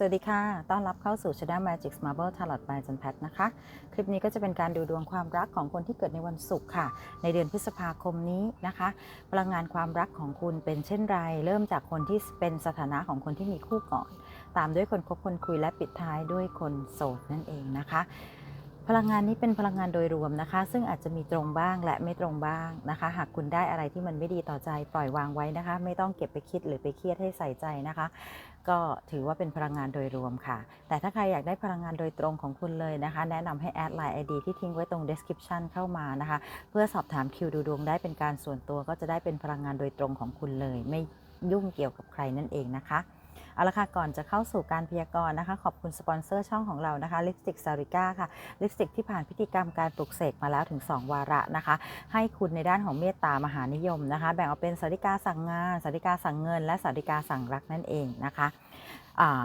สวัสดีค่ะ ต้อนรับเข้าสู่ Channel Magic Marble Tarot by จันแพทนะคะ คลิปนี้ก็จะเป็นการดูดวงความรักของคนที่เกิดในวันศุกร์ค่ะ ในเดือนพฤษภาคมนี้นะคะ พลังงานความรักของคุณเป็นเช่นไร เริ่มจากคนที่เป็นสถานะของคนที่มีคู่ก่อน ตามด้วยคนคบคนคุยและปิดท้ายด้วยคนโสดนั่นเองนะคะ พลังงานนี้เป็นพลังงานโดยรวมนะคะ ซึ่งอาจจะมีตรงบ้างและไม่ตรงบ้างนะคะ หากคุณได้อะไรที่มันไม่ดีต่อใจปล่อยวางไว้นะคะ ไม่ต้องเก็บไปคิดหรือไปเครียดให้ใส่ใจนะคะ ก็ถือว่าเป็นพลังงานโดยรวมค่ะ แต่ถ้าใครอยากได้พลังงานโดยตรงของคุณเลยนะคะ แนะนำให้แอดไลน์ ID ที่ทิ้งไว้ตรง description เข้ามานะคะ เพื่อสอบถามคิวดูดวงได้เป็นการส่วนตัวก็จะได้เป็นพลังงานโดยตรงของคุณเลย ไม่ยุ่งเกี่ยวกับใครนั่นเองนะคะ เอาละค่ะก่อนจะเข้าสู่การพยากรณ์นะคะ ขอบคุณสปอนเซอร์ช่องของเรานะคะลิปสติกซาริก้าค่ะลิปสติกที่ผ่านพิธีกรรมการปลุกเสกมาแล้วถึง 2 วาระนะคะ ให้คุณในด้านของเมตตามหานิยมนะคะ แบ่งออกเป็นสาริกาสั่งงานสาริกาสั่งเงิน และสาริกาสั่งรักนั่นเองนะคะ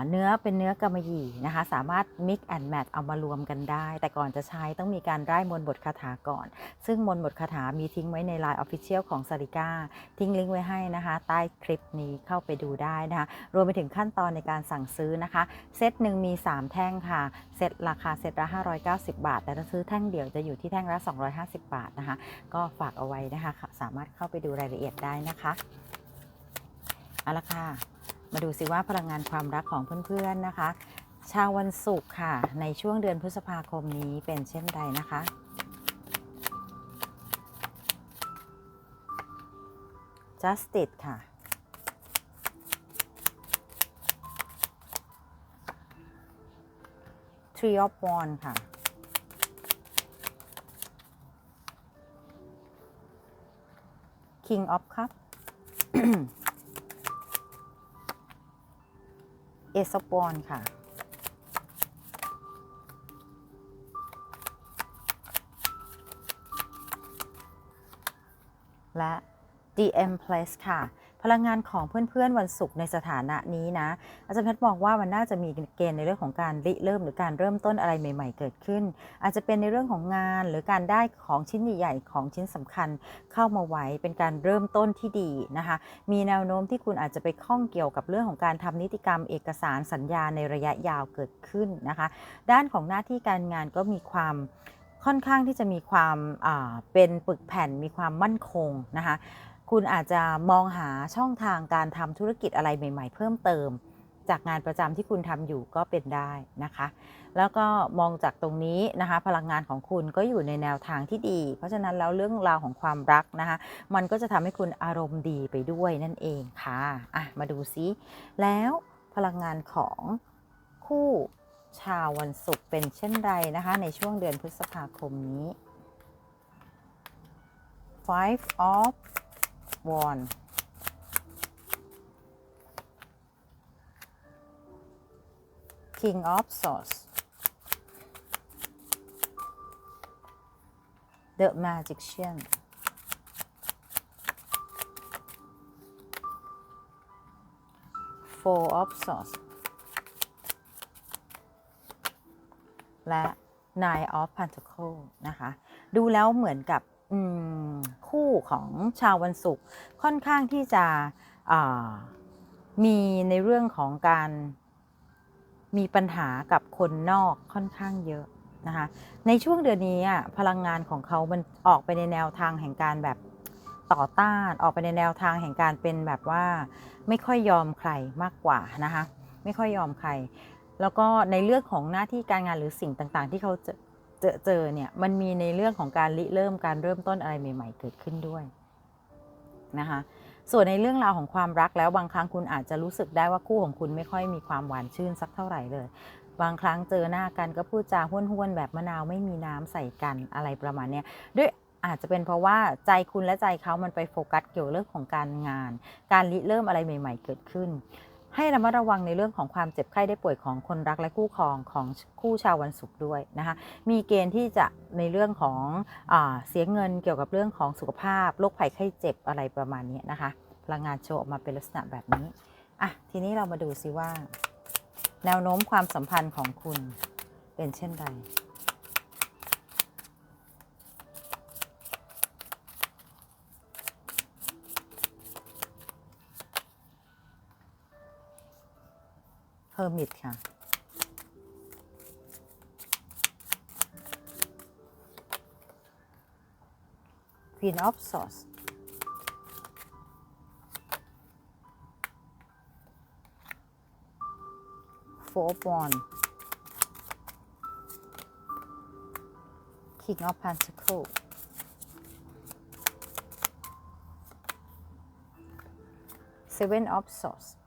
เนื้อเป็นเนื้อกำมะหยี่นะคะ สามารถ mix and match เอามารวมกันได้ แต่ก่อนจะใช้ต้องมีการไร้มนบทคาถาก่อน ซึ่งมนบทคาถามีทิ้งไว้ใน Line Official ของสาริก้าทิ้งลิงก์ไว้ให้นะคะ ใต้คลิปนี้เข้าไปดูได้นะคะรวมไปถึงขั้นตอนในการสั่งซื้อนะคะ เซตหนึ่งมี 3 แท่งค่ะ เซตราคาเซตละ590 บาท แต่ถ้าซื้อแท่งเดียวจะอยู่ที่แท่งละ 250 บาทนะคะ ก็ฝากเอาไว้นะคะ สามารถเข้าไปดูรายละเอียดได้นะคะเอาละค่ะ มาดูสิว่าพลังงานความรักของเพื่อนๆนะคะ ชาววันศุกร์ค่ะ ในช่วงเดือนพฤษภาคมนี้เป็นเช่นไรนะคะ justice ค่ะ Tree of Wands ค่ะ King of Cup เอสปอนค่ะ และ DM Place ค่ะ พลังงานของเพื่อนๆวันศุกร์ในสถานะนี้นะ อาจารย์แพทย์มองว่ามันน่าจะมีเกณฑ์ในเรื่องของการริเริ่มหรือการเริ่มต้นอะไรใหม่ ๆ เกิดขึ้น อาจจะเป็นในเรื่องของงานหรือการได้ของชิ้นใหญ่ๆของชิ้นสำคัญเข้ามาไว้เป็นการเริ่มต้นที่ดีนะคะ มีแนวโน้มที่คุณอาจจะไปข้องเกี่ยวกับเรื่องของการทำนิติกรรมเอกสารสัญญาในระยะยาวเกิดขึ้นนะคะ ด้านของหน้าที่การงานก็มีความค่อนข้างที่จะมีความเป็นปึกแผ่นมีความมั่นคงนะคะ คุณอาจจะมองหาช่องทางการทำธุรกิจอะไรใหม่ ๆ เพิ่มเติม จากงานประจำที่คุณทำอยู่ก็เป็นได้นะคะ แล้วก็มองจากตรงนี้นะคะ พลังงานของคุณก็อยู่ในแนวทางที่ดี เพราะฉะนั้นแล้วเรื่องราวของความรักนะคะ มันก็จะทำให้คุณอารมณ์ดีไปด้วยนั่นเองค่ะอะมาดูซิแล้วพลังงานของคู่ชาววันศุกร์เป็นเช่นไรนะคะ ในช่วงเดือนพฤษภาคมนี้ Five of วอนคิงออฟซอสเดอะมาจิกเชียนโฟร์ออฟซอสและ Nine of Pentacles นะคะ ดูแล้วเหมือนกับ คู่ของชาววันศุกร์ค่อนข้างที่จะมีในเรื่องของการมีปัญหากับคนนอกค่อนข้างเยอะนะคะในช่วงเดือนนี้อะพลังงานของเขามันออกไปในแนวทางแห่งการแบบต่อต้านออกไปในแนวทางแห่งการเป็นแบบว่าไม่ค่อยยอมใครมากกว่านะคะไม่ค่อยยอมใคร แล้วก็ในเรื่องของหน้าที่การงานหรือสิ่งต่างๆ ที่เขา เจอเจอเนี่ยมันมีในเรื่องของการริเริ่มการเริ่มต้นอะไรใหม่ ๆ เกิดขึ้นด้วยนะคะส่วนในเรื่องราวของความรักแล้วบางครั้งคุณอาจจะรู้สึกได้ว่าคู่ของคุณไม่ค่อยมีความหวานชื่นสักเท่าไหร่เลย บางครั้งเจอหน้ากันก็พูดจาห้วนๆแบบมะนาวไม่มีน้ำใส่กันอะไรประมาณเนี้ยด้วยอาจจะเป็นเพราะว่าใจคุณและใจเขามันไปโฟกัสเกี่ยวเรื่องของการงาน การริเริ่มอะไรใหม่ ๆ เกิดขึ้น ให้ระมัดระวังในเรื่องของความเจ็บไข้ได้ป่วยของคนรักและคู่ครองของคู่ชาววันศุกร์ด้วยนะคะมีเกณฑ์ที่จะในเรื่องของอเสียเงินเกี่ยวกับเรื่องของสุขภาพโรคภัยไข้เจ็บอะไรประมาณนี้นะคะพลังงานโชว์ออกมาเป็นลักษณะแบบนี้อะทีนี้เรามาดูซิว่า แนวโน้มความสัมพันธ์ของคุณเป็นเช่นไร h hermit ค่ะ queen of swords four of wands king of pentacles seven of swords ค่ะ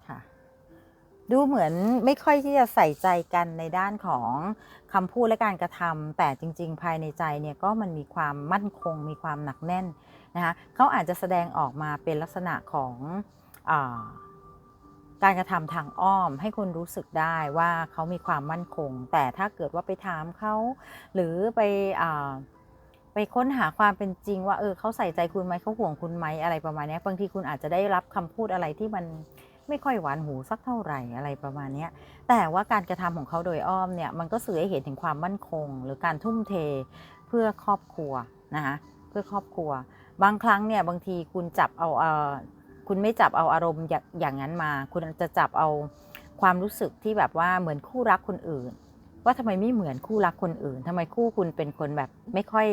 ดูเหมือนไม่ค่อยที่จะใส่ใจกันในด้านของคำพูดและการกระทำแต่จริง ๆ ภายในใจเนี่ยก็มันมีความมั่นคง มีความหนักแน่นนะคะเขาอาจจะแสดงออกมาเป็นลักษณะของอการกระทำทางอ้อม ให้คุณรู้สึกได้ว่าเขามีความมั่นคง แต่ถ้าเกิดว่าไปถามเขาหรือไปอไปค้นหาความเป็นจริงว่าเออเขาใส่ใจคุณไหมเขาห่วงคุณไหมอะไรประมาณนี้บางทีคุณอาจจะได้รับคำพูดอะไรที่มัน ไม่ค่อยหวานหูสักเท่าไหร่อะไรประมาณนี้แต่ว่าการกระทำของเขาโดยอ้อมเนี่ยมันก็สื่อให้เห็นถึงความมั่นคง หรือการทุ่มเทเพื่อครอบครัวนะคะเพื่อครอบครัว บางครั้งเนี่ยบางทีคุณจับเอาเออคุณไม่จับเอาอารมณ์อย่างอย่างนั้นมา คุณจะจับเอาความรู้สึกที่แบบว่าเหมือนคู่รักคนอื่น ว่าทำไมไม่เหมือนคู่รักคนอื่นทำไมคู่คุณเป็นคนแบบไม่ค่อย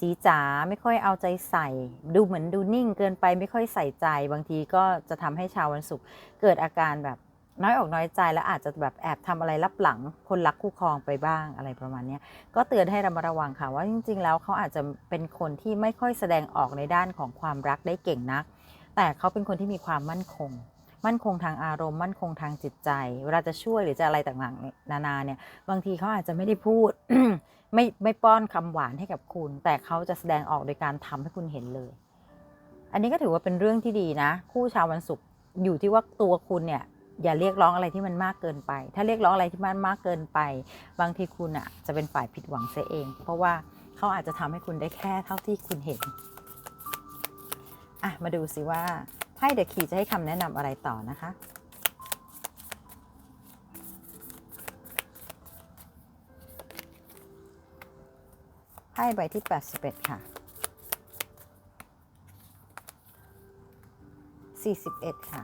จีจ๋าไม่ค่อยเอาใจใส่ ดูเหมือนดูนิ่งเกินไปไม่ค่อยใส่ใจ บางทีก็จะทำให้ชาววันศุกร์เกิดอาการแบบน้อยอกน้อยใจและอาจจะแบบแอบทำอะไรลับหลัง คนรักคู่ครองไปบ้างอะไรประมาณนี้ก็เตือนให้ระมัดระวังค่ะว่าจริง ๆ แล้วเขาอาจจะเป็นคนที่ไม่ค่อยแสดงออกในด้านของความรักได้เก่งนัก แต่เขาเป็นคนที่มีความมั่นคง มั่นคงทางอารมณ์ มั่นคงทางจิตใจ เวลาจะช่วยหรือจะอะไรต่างๆ นานาเนี่ยบางทีเขาอาจจะไม่ได้พูด ไม่ไม่ป้อนคำหวานให้กับคุณ แต่เขาจะแสดงออกโดยการทำให้คุณเห็นเลย อันนี้ก็ถือว่าเป็นเรื่องที่ดีนะ คู่ชาววันศุกร์อยู่ที่ว่าตัวคุณเนี่ยอย่าเรียกร้องอะไรที่มันมากเกินไป ถ้าเรียกร้องอะไรที่มันมากเกินไป บางทีคุณอะจะเป็นฝ่ายผิดหวังเสียเอง เพราะว่าเขาอาจจะทำให้คุณได้แค่เท่าที่คุณเห็น อะ มาดูสิว่า ไพ่เดอะคีจะให้คำแนะนำอะไรต่อนะคะ ไพ่ใบที่ 81 ค่ะ 41 ค่ะ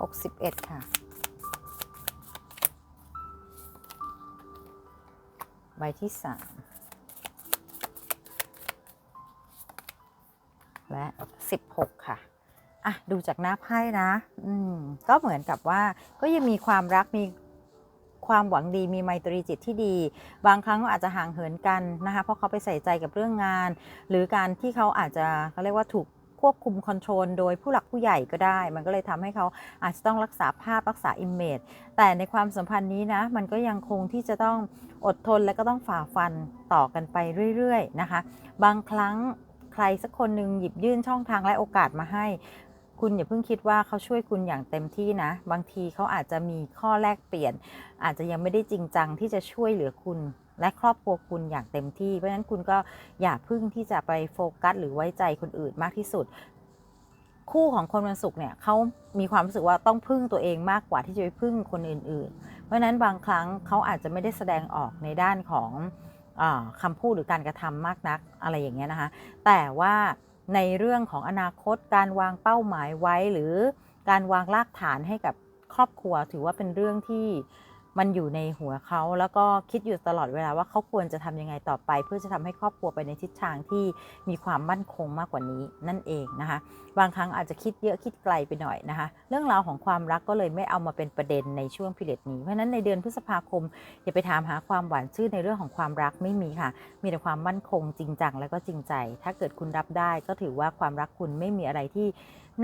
61 ค่ะใบที่ 3 และ16ค่ะอะดูจากหน้าไพ่นะ อืม ก็เหมือนกับว่าก็ยังมีความรักมีความหวังดีมีไมตรีจิตที่ดี บางครั้งก็อาจจะห่างเหินกันนะคะเพราะเขาไปใส่ใจกับเรื่องงาน หรือการที่เขาอาจจะเขาเรียกว่าถูกควบคุมคอนโทรลโดยผู้หลักผู้ใหญ่ก็ได้ มันก็เลยทำให้เขาอาจจะต้องรักษาภาพรักษาอิมเมจแต่ในความสัมพันธ์นี้นะ มันก็ยังคงที่จะต้องอดทนและก็ต้องฝ่าฟันต่อกันไปเรื่อย ๆ นะคะ บางครั้ง ใครสักคนหนึ่งหยิบยื่นช่องทางและโอกาสมาให้ คุณอย่าเพิ่งคิดว่าเขาช่วยคุณอย่างเต็มที่นะ บางทีเขาอาจจะมีข้อแลกเปลี่ยน อาจจะยังไม่ได้จริงจังที่จะช่วยเหลือคุณและครอบครัวคุณอย่างเต็มที่ เพราะฉะนั้นคุณก็อย่าพึ่งที่จะไปโฟกัสหรือไว้ใจคนอื่นมากที่สุด คู่ของคนวันศุกร์เนี่ยเขามีความรู้สึกว่าต้องพึ่งตัวเองมากกว่าที่จะไปพึ่งคนอื่น ๆ เพราะฉะนั้นบางครั้งเขาอาจจะไม่ได้แสดงออกในด้านของ อาคำพูดหรือการกระทำมากนักอะไรอย่างเงี้ยนะคะ แต่ว่าในเรื่องของอนาคตการวางเป้าหมายไว้หรือการวางรากฐานให้กับครอบครัวถือว่าเป็นเรื่องที่ มันอยู่ในหัวเขาแล้วก็คิดอยู่ตลอดเวลาว่าเขาควรจะทำยังไงต่อไป เพื่อจะทำให้ครอบครัวไปในทิศทางที่มีความมั่นคงมากกว่านี้นั่นเองนะคะ บางครั้งอาจจะคิดเยอะคิดไกลไปหน่อยนะคะ เรื่องราวของความรักก็เลยไม่เอามาเป็นประเด็นในช่วงพิเรดนี้เพราะฉะนั้นในเดือนพฤษภาคมอย่าไปถามหาความหวานชื่นในเรื่องของความรักไม่มีค่ะ มีแต่ความมั่นคงจริงจังแล้วก็จริงใจ ถ้าเกิดคุณรับได้ก็ถือว่าความรักคุณไม่มีอะไรที่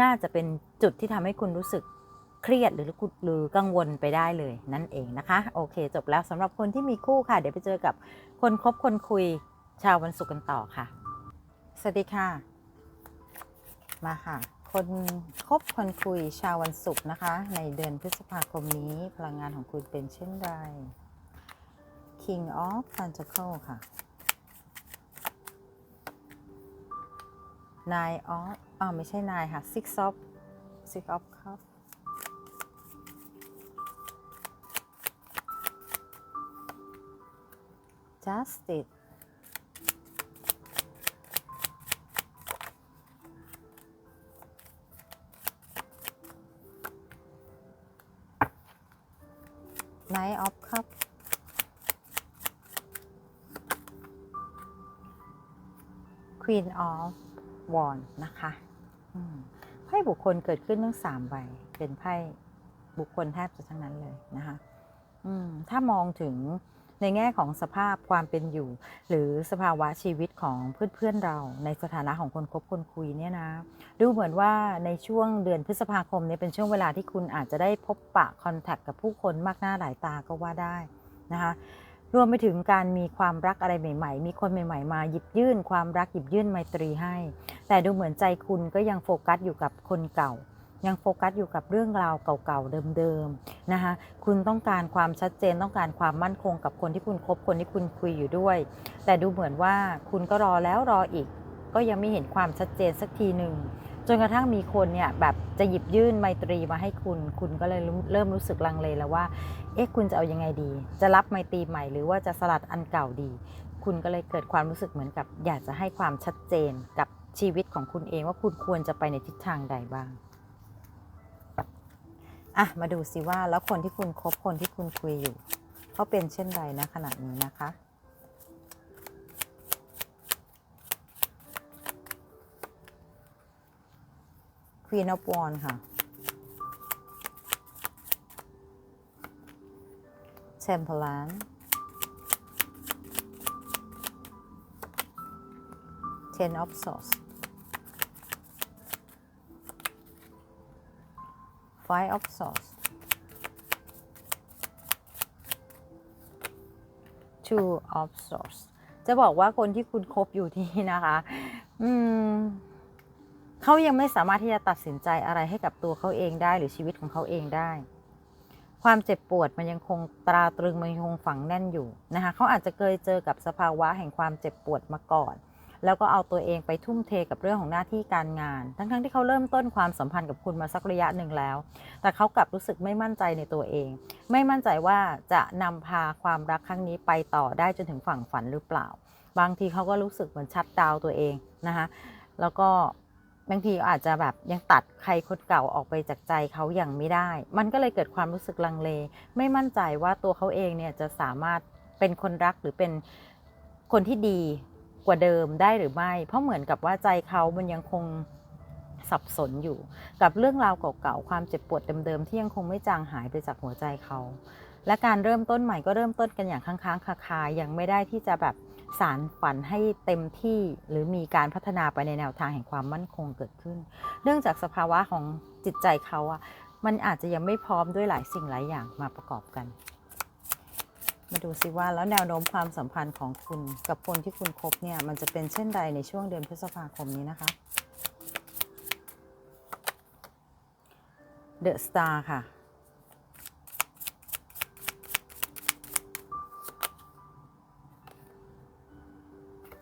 น่าจะเป็นจุดที่ทำให้คุณรู้สึก เครียดหรือหรือกังวลไปได้เลยนั่นเองนะคะ โอเค จบแล้วสำหรับคนที่มีคู่ค่ะ เดี๋ยวไปเจอกับคนคบคนคุยชาววันศุกร์กันต่อค่ะ สวัสดีค่ะ มาค่ะ คนคบคนคุยชาววันศุกร์นะคะ ในเดือนพฤษภาคมนี้พลังงานของคุณเป็นเช่นไร King of Pentacle ค่ะ Nine of อ้าไม่ใช่ Nine ค่ะ Six of Six of Cups justice ไนท์ออฟครับ Queen of w a n d นะคะไพ่บุคคลเกิดขึ้นทั้งสามใบ เป็นไพ่บุคคลแทบจะทั้งนั้นเลยนะคะถ้ามองถึง ในแง่ของสภาพความเป็นอยู่ หรือสภาวะชีวิตของเพื่อนๆเรา ในสถานะของคนคบคนคุยเนี่ยนะดูเหมือนว่าในช่วงเดือนพฤษภาคมเนี่ยเป็นช่วงเวลาที่คุณอาจจะได้พบปะคอนแทคกับผู้คนมากหน้าหลายตาก็ว่าได้นะคะรวมไปถึงการมีความรักอะไรใหม่ ๆ มีคนใหม่ ๆ มาหยิบยื่นความรักหยิบยื่นไมตรีให้ แต่ดูเหมือนใจคุณก็ยังโฟกัสอยู่กับคนเก่า ยังโฟกัสอยู่กับเรื่องราวเก่าๆเดิมๆนะคะคุณต้องการความชัดเจนต้องการความมั่นคงกับคนที่คุณคบคนที่คุณคุยอยู่ด้วย แต่ดูเหมือนว่าคุณก็รอแล้วรออีก ก็ยังไม่เห็นความชัดเจนสักทีหนึ่งจนกระทั่งมีคนเนี่ยแบบจะหยิบยื่นไมตรีมาให้คุณ คุณก็เลยเริ่มรู้สึกลังเลแล้วว่า เอ๊ะคุณจะเอายังไงดี จะรับไมตรีใหม่หรือว่าจะสลัดอันเก่าดี คุณก็เลยเกิดความรู้สึกเหมือนกับ อยากจะให้ความชัดเจนกับชีวิตของคุณเองว่าคุณควรจะไปในทิศทางใดบ้าง อะมาดูสิว่าแล้วคนที่คุณคบคนที่คุณคุยอยู่เขาเป็นเช่นไรนะขณะนี้นะคะ Queen of Wands ค่ะ Temperance Ten of Swords Five of Swords Two of Swords จะบอกว่าคนที่คุณคบอยู่ที่นะคะ อืมเขายังไม่สามารถที่จะตัดสินใจอะไรให้กับตัวเขาเองได้หรือชีวิตของเขาเองได้ ความเจ็บปวดมันยังคงตราตรึงมันยังคงฝังแน่นอยู่นะคะเขาอาจจะเคยเจอกับสภาวะแห่งความเจ็บปวดมาก่อน แล้วก็เอาตัวเองไปทุ่มเทกับเรื่องของหน้าที่การงาน ทั้งๆที่เขาเริ่มต้นความสัมพันธ์กับคุณมาสักระยะหนึ่งแล้ว แต่เขากลับรู้สึกไม่มั่นใจในตัวเอง ไม่มั่นใจว่าจะนำพาความรักครั้งนี้ไปต่อได้จนถึงฝั่งฝันหรือเปล่า บางทีเขาก็รู้สึกเหมือนชัดดาวตัวเองนะคะแล้วก็บางทีอาจจะแบบยังตัดใครคนเก่าออกไปจากใจเขาอย่างไม่ได้ มันก็เลยเกิดความรู้สึกลังเล ไม่มั่นใจว่าตัวเขาเองเนี่ยจะสามารถเป็นคนรักหรือเป็นคนที่ดี กว่าเดิมได้หรือไม่ เพราะเหมือนกับว่าใจเขามันยังคงสับสนอยู่ กับเรื่องราวเก่าๆความเจ็บปวดเดิมๆที่ยังคงไม่จางหายไปจากหัวใจเขา และการเริ่มต้นใหม่ก็เริ่มต้นกันอย่างค้างๆคาๆยังไม่ได้ที่จะแบบสารฝันให้เต็มที่หรือมีการพัฒนาไปในแนวทางแห่งความมั่นคงเกิดขึ้น เนื่องจากสภาวะของจิตใจเขาอะมันอาจจะยังไม่พร้อมด้วยหลายสิ่งหลายอย่างมาประกอบกัน มาดูสิว่าแล้วแนวโน้มความสัมพันธ์ของคุณกับคนที่คุณคบเนี่ย มันจะเป็นเช่นใดในช่วงเดือนพฤษภาคมนี้นะคะ The Star ค่ะ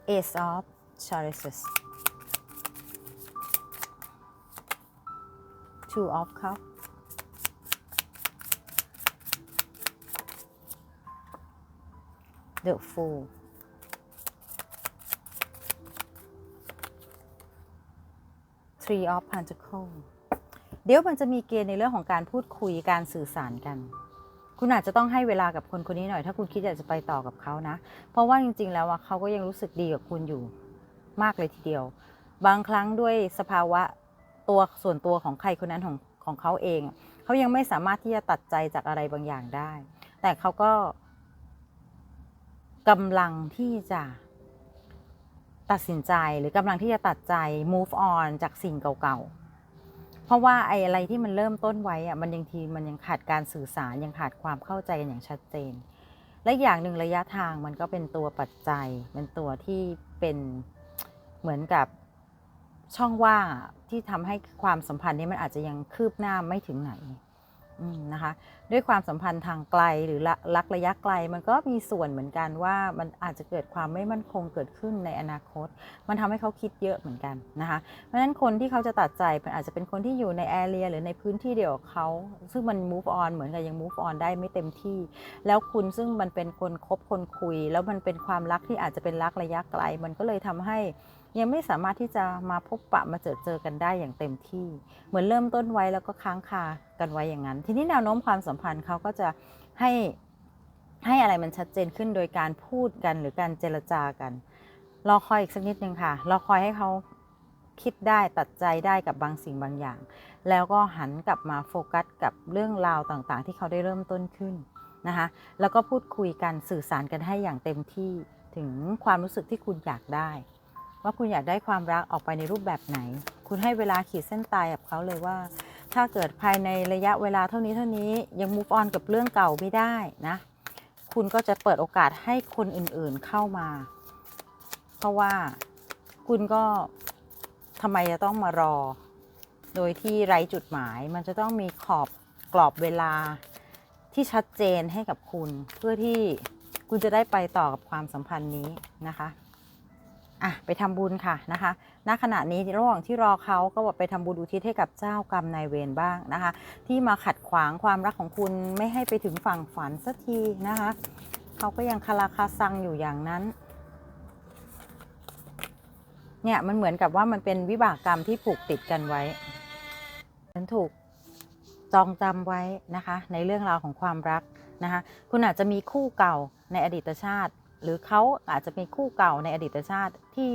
Ace of Chalices Two of Cups The Fool Three of Pentacles เดี๋ยวมันจะมีเกณฑ์ในเรื่องของการพูดคุยการสื่อสารกัน คุณอาจจะต้องให้เวลากับคนคนนี้หน่อย ถ้าคุณคิดอยากจะไปต่อกับเขานะ เพราะว่าจริง ๆ แล้วอะเขาก็ยังรู้สึกดีกับคุณอยู่มากเลยทีเดียว บางครั้งด้วยสภาวะตัวส่วนตัวของใครคนนั้นของของเขาเอง เขายังไม่สามารถที่จะตัดใจจากอะไรบางอย่างได้ แต่เขาก็ กำลังที่จะตัดสินใจหรือกำลังที่จะตัดใจ move on จากสิ่งเก่าๆ เพราะว่าไอ้อะไรที่มันเริ่มต้นไว้อะมันยังทีมันยังขาดการสื่อสารยังขาดความเข้าใจกันอย่างชัดเจน และอย่างหนึ่งระยะทางมันก็เป็นตัวปัจจัย เป็นตัวที่เป็นเหมือนกับช่องว่างที่ทำให้ความสัมพันธ์นี้มันอาจจะยังคืบหน้าไม่ถึงไหน นะคะ ด้วยความสัมพันธ์ทางไกลหรือละรักระยะไกล มันก็มีส่วนเหมือนกันว่ามันอาจจะเกิดความไม่มั่นคงเกิดขึ้นในอนาคต มันทำให้เขาคิดเยอะเหมือนกันนะคะ เพราะฉะนั้นคนที่เขาจะตัดใจมันอาจจะเป็นคนที่อยู่ในแอเรียหรือในพื้นที่เดียวกับเขา ซึ่งมัน move on เหมือนกับยัง move on ได้ไม่เต็มที่ แล้วคุณซึ่งมันเป็นคนคบคนคุย แล้วมันเป็นความรักที่อาจจะเป็นรักระยะไกล มันก็เลยทำให้ ยังไม่สามารถที่จะมาพบปะมาเจอเจอกันได้อย่างเต็มที่ เหมือนเริ่มต้นไว้แล้วก็ค้างคากันไว้อย่างนั้น ทีนี้แนวโน้มความสัมพันธ์เขาก็จะให้ให้อะไรมันชัดเจนขึ้นโดยการพูดกันหรือการเจรจากัน รอคอยอีกสักนิดนึงค่ะ รอคอยให้เขาคิดได้ตัดใจได้กับบางสิ่งบางอย่าง แล้วก็หันกลับมาโฟกัสกับเรื่องราวต่างๆ ที่เขาได้เริ่มต้นขึ้นนะคะแล้วก็พูดคุยกันสื่อสารกันให้อย่างเต็มที่ถึงความรู้สึกที่คุณอยากได้ ว่าคุณอยากได้ความรักออกไปในรูปแบบไหน คุณให้เวลาขีดเส้นตายกับเขาเลยว่า ถ้าเกิดภายในระยะเวลาเท่านี้เท่านี้ยัง move on กับเรื่องเก่าไม่ได้นะ คุณก็จะเปิดโอกาสให้คนอื่นๆเข้ามา เพราะว่าคุณก็ทำไมจะต้องมารอ โดยที่ไร้จุดหมาย มันจะต้องมีขอบกรอบเวลาที่ชัดเจนให้กับคุณ เพื่อที่คุณจะได้ไปต่อกับความสัมพันธ์นี้นะคะ อะไปทำบุญค่ะนะคะ ณ ขณะนี้ระหว่างที่รอเขาก็บอกไปทำบุญอุทิศให้กับเจ้ากรรมนายเวรบ้างนะคะ ที่มาขัดขวางความรักของคุณไม่ให้ไปถึงฝั่งฝันสักทีนะคะเขาก็ยังคาราคาซังอยู่อย่างนั้นเนี่ยมันเหมือนกับว่ามันเป็นวิบากกรรมที่ผูกติดกันไว้ฉันถูกจองจำไว้นะคะ ในเรื่องราวของความรักนะคะ คุณอาจจะมีคู่เก่าในอดีตชาติ หรือเขาอาจจะมีคู่เก่าในอดีตชาติที่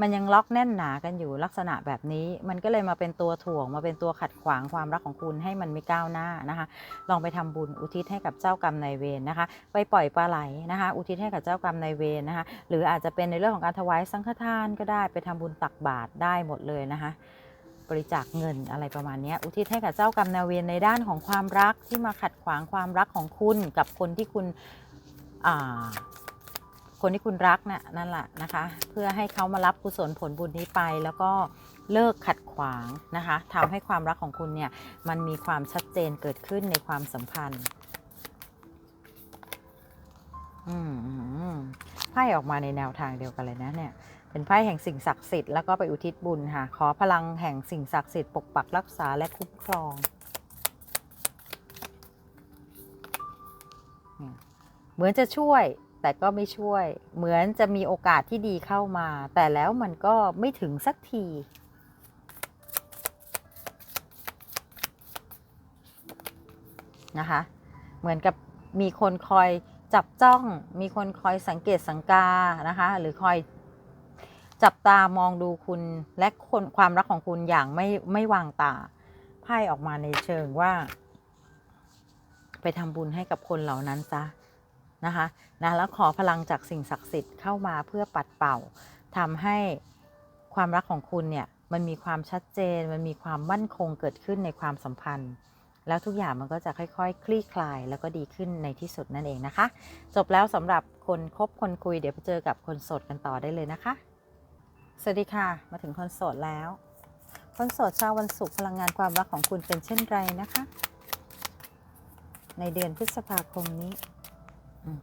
มันยังล็อกแน่นหนากันอยู่ลักษณะแบบนี้ มันก็เลยมาเป็นตัวถ่วงมาเป็นตัวขัดขวางความรักของคุณให้มันไม่ก้าวหน้านะคะ ลองไปทำบุญอุทิศให้กับเจ้ากรรมนายเวรนะคะ ไปปล่อยปลาไหลนะคะ อุทิศให้กับเจ้ากรรมนายเวรนะคะ หรืออาจจะเป็นในเรื่องของการถวายสังฆทานก็ได้ไปทำบุญตักบาตรได้หมดเลยนะคะบริจาคเงินอะไรประมาณนี้อุทิศให้กับเจ้ากรรมนายเวรในด้านของความรักที่มาขัดขวางความรักของคุณกับคนที่คุณอ่า คนที่คุณรักน่ะนั่นแหละนะคะ เพื่อให้เขามารับกุศลผลบุญนี้ไปแล้วก็เลิกขัดขวางนะคะทำให้ความรักของคุณเนี่ยมันมีความชัดเจนเกิดขึ้นในความสัมพันธ์อืมไพ่ออกมาในแนวทางเดียวกันเลยนะเนี่ยเป็นไพ่แห่งสิ่งศักดิ์สิทธิ์แล้วก็ไปอุทิศบุญค่ะขอพลังแห่งสิ่งศักดิ์สิทธิ์ปกปักรักษาและคุ้มครองเหมือนจะช่วย แต่ก็ไม่ช่วย เหมือนจะมีโอกาสที่ดีเข้ามา แต่แล้วมันก็ไม่ถึงสักที นะคะ เหมือนกับมีคนคอยจับจ้อง มีคนคอยสังเกตสังกา นะคะ หรือคอยจับตามองดูคุณและคนความรักของคุณอย่างไม่ไม่วางตา ไพ่ออกมาในเชิงว่า ไปทำบุญให้กับคนเหล่านั้นซะ นะคะนะแล้วขอพลังจากสิ่งศักดิ์สิทธิ์เข้ามาเพื่อปัดเป่าทำให้ความรักของคุณเนี่ยมันมีความชัดเจน มันมีความมั่นคงเกิดขึ้นในความสัมพันธ์ แล้วทุกอย่างมันก็จะค่อยๆคคลี่คลายแล้วก็ดีขึ้นในที่สุดนั่นเองนะคะ จบแล้วสำหรับคนคบคนคุยเดี๋ยวไปเจอกับคนโสดกันต่อได้เลยนะคะ สวัสดีค่ะ มาถึงคนโสดแล้ว คนโสดชาววันศุกร์พลังงานความรักของคุณเป็นเช่นไรนะคะ ในเดือนพฤษภาคมนี้ อืม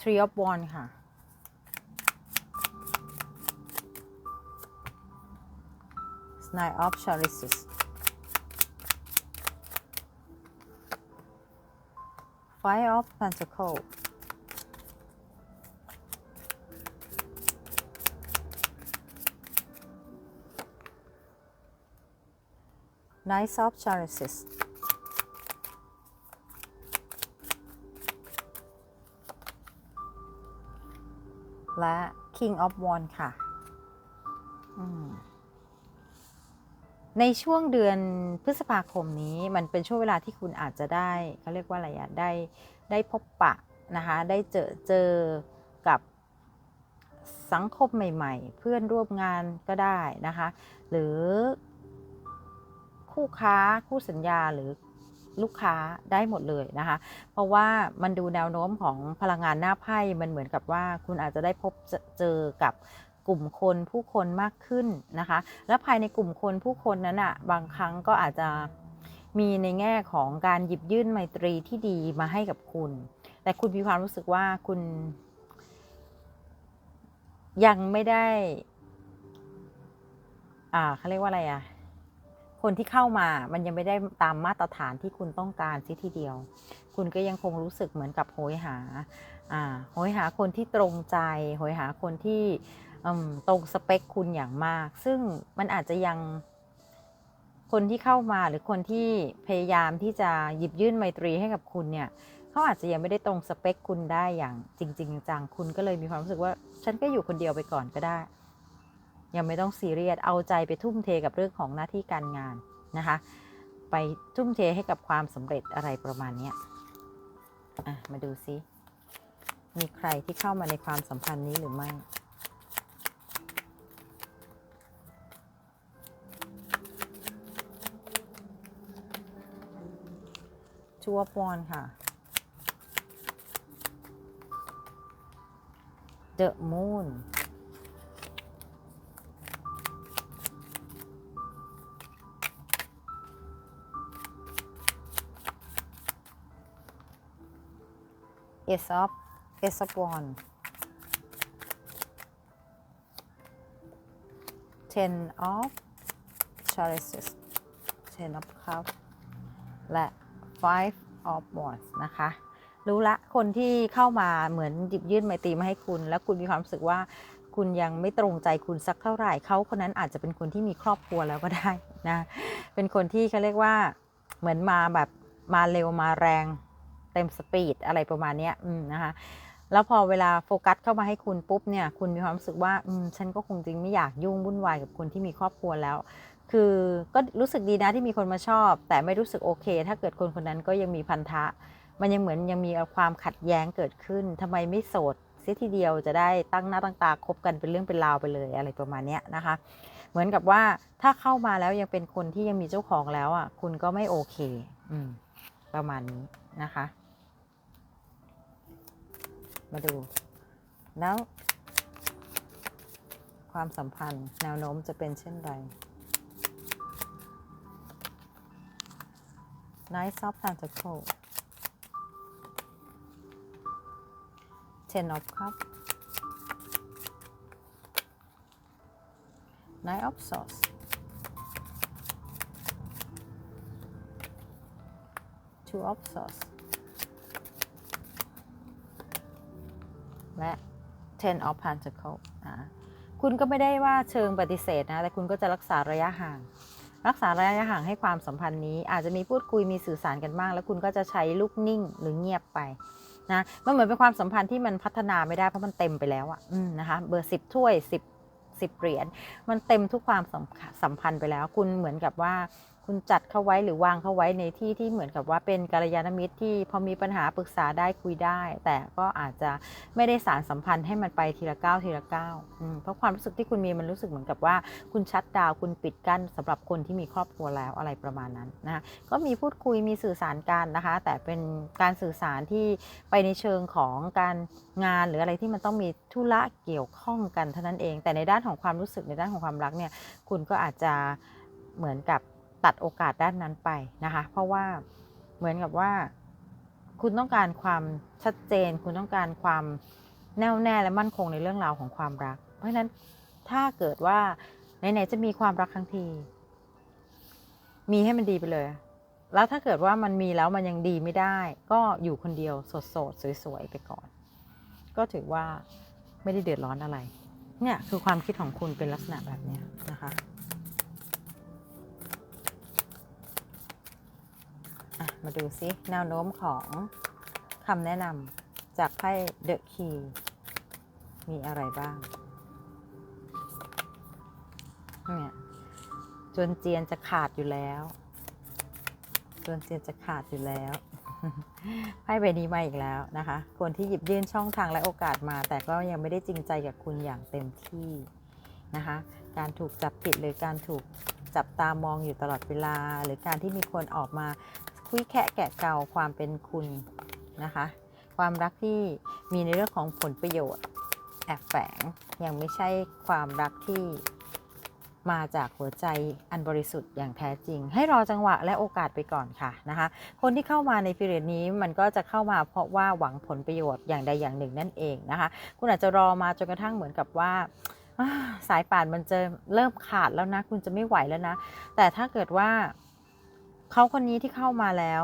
Three of Wands ค่ะ Nine of Chalices Five of Pentacles Nine of Chalices และ King of Wands ค่ะ ในช่วงเดือนพฤษภาคมนี้มันเป็นช่วงเวลาที่คุณอาจจะได้เขาเรียกว่าอะไรอะได้ได้พบปะนะคะ ได้เจอเจอกับสังคมใหม่ ๆ เพื่อนร่วมงานก็ได้นะคะ หรือ คู่ค้าคู่สัญญาหรือลูกค้าได้หมดเลยนะคะ เพราะว่ามันดูแนวโน้มของพลังงานหน้าไพ่มันเหมือนกับว่าคุณอาจจะได้พบเจอกับกลุ่มคนผู้คนมากขึ้นนะคะ และภายในกลุ่มคนผู้คนนั้นอะบางครั้งก็อาจจะมีในแง่ของการหยิบยื่นไมตรีที่ดีมาให้กับคุณ แต่คุณมีความรู้สึกว่าคุณ ยังไม่ได้ อ่าเขาเรียกว่าอะไรอะ คนที่เข้ามามันยังไม่ได้ตามมาตรฐานที่คุณต้องการซิทีเดียว คุณก็ยังคงรู้สึกเหมือนกับโหยหาอ่าโหยหาคนที่ตรงใจโหยหาคนที่อืมตรงสเปคคุณอย่างมาก ซึ่งมันอาจจะยังคนที่เข้ามาหรือคนที่พยายามที่จะหยิบยื่นไมตรีให้กับคุณเนี่ยเขาอาจจะยังไม่ได้ตรงสเปคคุณได้อย่างจริง ๆ จังคุณก็เลยมีความรู้สึกว่า ฉันก็อยู่คนเดียวไปก่อนก็ได้ ยังไม่ต้องซีเรียสเอาใจไปทุ่มเทกับเรื่องของหน้าที่การงานนะคะ ไปทุ่มเทให้กับความสำเร็จอะไรประมาณนี้อะมาดูซิมีใครที่เข้ามาในความสัมพันธ์นี้หรือไม่ชัวปอนค่ะ The Moon Ace of Ace of Wands Ten of Chalices Ten of Cups และ Five of Wands นะคะ รู้ละคนที่เข้ามาเหมือนหยิบยื่นไมตรีมาให้คุณ แล้วคุณมีความรู้สึกว่าคุณยังไม่ตรงใจคุณสักเท่าไหร่เขาคนนั้นอาจจะเป็นคนที่มีครอบครัวแล้วก็ได้นะ เป็นคนที่เขาเรียกว่าเหมือนมาแบบมาเร็วมาแรง เต็มสปีดอะไรประมาณนี้นะคะแล้วพอเวลาโฟกัสเข้ามาให้คุณปุ๊บเนี่ยคุณมีความรู้สึกว่าอืมฉันก็คงจริงไม่อยากยุ่งวุ่นวายกับคนที่มีครอบครัวแล้ว คือก็รู้สึกดีนะที่มีคนมาชอบ แต่ไม่รู้สึกโอเค ถ้าเกิดคนคนนั้นก็ยังมีพันธะ มันยังเหมือนยังมีความขัดแย้งเกิดขึ้นทำไมไม่โสดเสียทีเดียวจะได้ตั้งหน้าตั้งตาคบกันเป็นเรื่องเป็นราวไปเลยอะไรประมาณนี้นะคะ เหมือนกับว่าถ้าเข้ามาแล้วยังเป็นคนที่ยังมีเจ้าของแล้วอะคุณก็ไม่โอเค อืมประมาณนี้นะคะ มาดู แล้ว ความสัมพันธ์แนวโน้มจะเป็นเช่นไร Knight of Pentacles Ten of Cups Knight of Swords Two of Swords และ Ten of Pentacles นะคุณก็ไม่ได้ว่าเชิงปฏิเสธนะ แต่คุณก็จะรักษาระยะห่าง รักษาระยะห่างให้ความสัมพันธ์นี้ อาจจะมีพูดคุยมีสื่อสารกันบ้าง แล้วคุณก็จะใช้ลูกนิ่งหรือเงียบไปนะมันเหมือนเป็นความสัมพันธ์ที่มันพัฒนาไม่ได้เพราะมันเต็มไปแล้วอะนะคะเบอร์สิบถ้วยสิบสิบเหรียญมันเต็มทุกความสัมสัมพันธ์ไปแล้ว คุณเหมือนกับว่า คุณจัดเข้าไว้หรือวางเข้าไว้ในที่ที่เหมือนกับว่าเป็นกัลยาณมิตรที่พอมีปัญหาปรึกษาได้คุยได้ แต่ก็อาจจะไม่ได้สารสัมพันธ์ให้มันไปทีละก้าวทีละก้าวเพราะความรู้สึกที่คุณมีมันรู้สึกเหมือนกับว่า คุณชัดดาวคุณปิดกั้นสำหรับคนที่มีครอบครัวแล้วอะไรประมาณนั้นนะก็มีพูดคุยมีสื่อสารกันนะคะ แต่เป็นการสื่อสารที่ไปในเชิงของการงานหรืออะไรที่มันต้องมีธุระเกี่ยวข้องกันเท่านั้นเอง แต่ในด้านของความรู้สึกในด้านของความรักเนี่ยคุณก็อาจจะเหมือนกับ ตัดโอกาสด้านนั้นไปนะคะ เพราะว่าเหมือนกับว่า คุณต้องการความชัดเจน คุณต้องการความแน่วแน่และมั่นคงในเรื่องราวของความรัก เพราะฉะนั้นถ้าเกิดว่าไหนๆจะมีความรักทั้งที มีให้มันดีไปเลย แล้วถ้าเกิดว่ามันมีแล้วมันยังดีไม่ได้ ก็อยู่คนเดียวโสดๆสวยๆไปก่อน ก็ถือว่าไม่ได้เดือดร้อนอะไร เนี่ยคือความคิดของคุณเป็นลักษณะแบบนี้นะคะ มาดูซิแนวโน้มของคำแนะนำจากไพ่เดอะคีมีอะไรบ้างเนี่ยจนเจียนจะขาดอยู่แล้วจนเจียนจะขาดอยู่แล้วไพ่ใบนี้มาอีกแล้วนะคะ คนที่หยิบยื่นช่องทางและโอกาสมา แต่ก็ยังไม่ได้จริงใจกับคุณอย่างเต็มที่นะคะ การถูกจับผิดหรือการถูกจับตามองอยู่ตลอดเวลา หรือการที่มีคนออกมา คุยแคะแกะเกาความเป็นคุณนะคะ ความรักที่มีในเรื่องของผลประโยชน์แอบแฝงยังไม่ใช่ความรักที่มาจากหัวใจอันบริสุทธิ์อย่างแท้จริง ให้รอจังหวะและโอกาสไปก่อนค่ะนะคะ คนที่เข้ามาในปีเรียดนี้มันก็จะเข้ามาเพราะว่าหวังผลประโยชน์อย่างใดอย่างหนึ่งนั่นเองนะคะ คุณอาจจะรอมาจนกระทั่งเหมือนกับว่าอ่าสายป่านมันจะเริ่มขาดแล้วนะ คุณจะไม่ไหวแล้วนะ แต่ถ้าเกิดว่า เขาคนนี้ที่เข้ามาแล้ว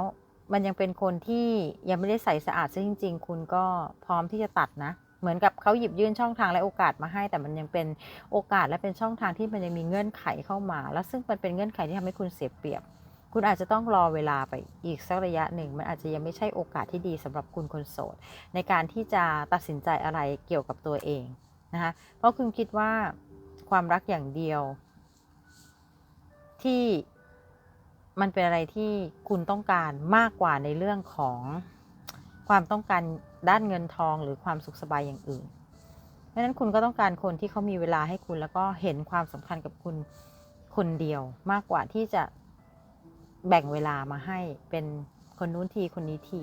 มันยังเป็นคนที่ยังไม่ได้ใส่สะอาดซึ่งจริง ๆ คุณก็พร้อมที่จะตัดนะเหมือนกับเขาหยิบยื่นช่องทางและโอกาสมาให้ แต่มันยังเป็นโอกาสและเป็นช่องทางที่มันยังมีเงื่อนไขเข้ามา แล้วซึ่งมันเป็นเงื่อนไขที่ทำให้คุณเสียเปรียบ คุณอาจจะต้องรอเวลาไปอีกสักระยะหนึ่ง มันอาจจะยังไม่ใช่โอกาสที่ดีสำหรับคุณคนโสด ในการที่จะตัดสินใจอะไรเกี่ยวกับตัวเองนะคะเพราะคุณคิดว่าความรักอย่างเดียว ที่ มันเป็นอะไรที่คุณต้องการมากกว่าในเรื่องของความต้องการด้านเงินทองหรือความสุขสบายอย่างอื่น เพราะนั้นคุณก็ต้องการคนที่เขามีเวลาให้คุณแล้วก็เห็นความสำคัญกับคุณคนเดียวมากกว่าที่จะแบ่งเวลามาให้เป็นคนนู้นทีคนนี้ที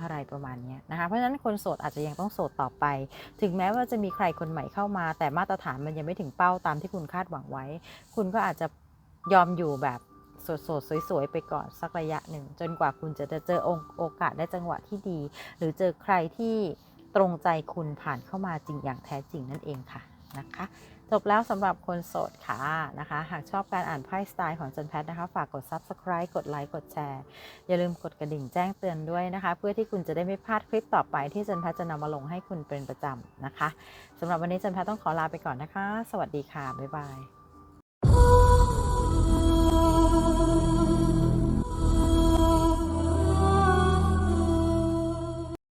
อะไรประมาณนี้นะคะเพราะฉะนั้นคนโสดอาจจะยังต้องโสดต่อไป ถึงแม้ว่าจะมีใครคนใหม่เข้ามา แต่มาตรฐานมันยังไม่ถึงเป้าตามที่คุณคาดหวังไว้ คุณก็อาจจะยอมอยู่แบบ สดๆ สวยๆ ไปก่อนสักระยะหนึ่ง จนกว่าคุณจะเจอโอกาสและจังหวะที่ดี หรือเจอใครที่ตรงใจคุณผ่านเข้ามาจริงอย่างแท้จริงนั่นเองค่ะนะคะจบแล้วสำหรับคนโสดค่ะนะคะ หากชอบการอ่านไพ่สไตล์ของจันแพทนะคะ ฝากกด subscribe กดไลค์กดแชร์ อย่าลืมกดกระดิ่งแจ้งเตือนด้วยนะคะ เพื่อที่คุณจะได้ไม่พลาดคลิปต่อไปที่จันแพทจะนำมาลงให้คุณเป็นประจำนะคะสำหรับวันนี้จันแพทต้องขอลาไปก่อนนะคะ สวัสดีค่ะ บ๊ายบาย